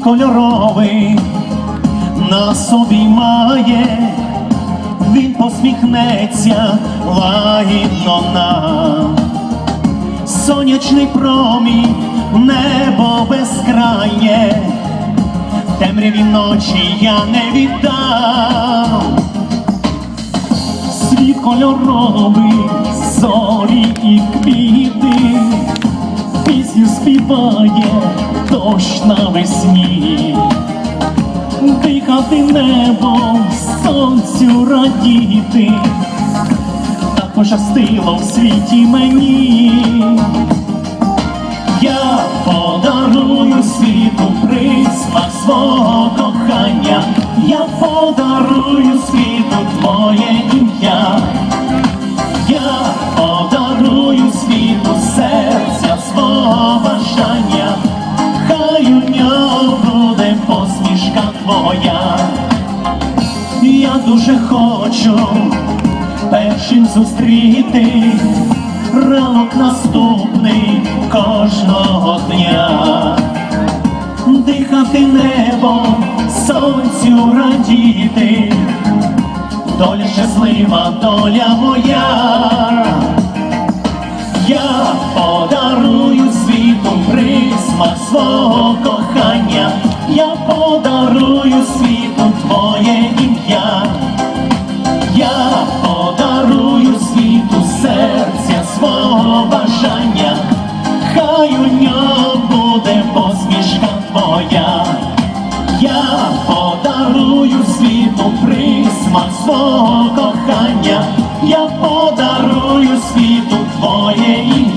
кольоровий нас обіймає, він посміхнеться лагідно нам. Сонячний промінь, небо безкрає, темряві ночі я не віддам. Світ кольоровий, зорі і пісню співає дощ навесні, дихати небом, сонцю радіти, так пощастило в світі мені. Я подарую світу присмак свого кохання, я подарую світу твоє ім'я, бажання, хай у нього буде посмішка твоя. Я дуже хочу першим зустріти ранок наступний кожного дня, дихати небом, сонцю радіти, доля щаслива, доля моя. Свого кохання, я подарую світу твоє ім'я. Я подарую світу серця свого бажання, хай у ньому буде посмішка твоя. Я подарую світу присмак свого кохання, я подарую світу твоє ім'я.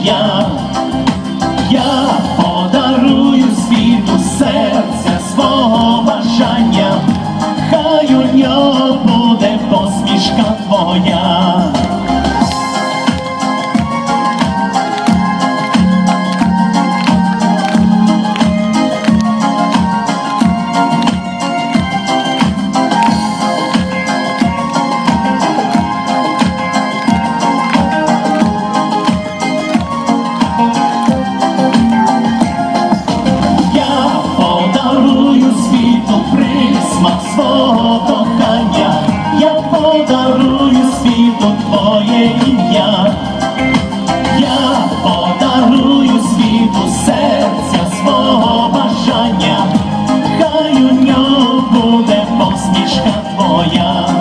свого кохання, я подарую світу твоє ім'я, я подарую світу серця свого бажання, хай у нього буде посмішка твоя.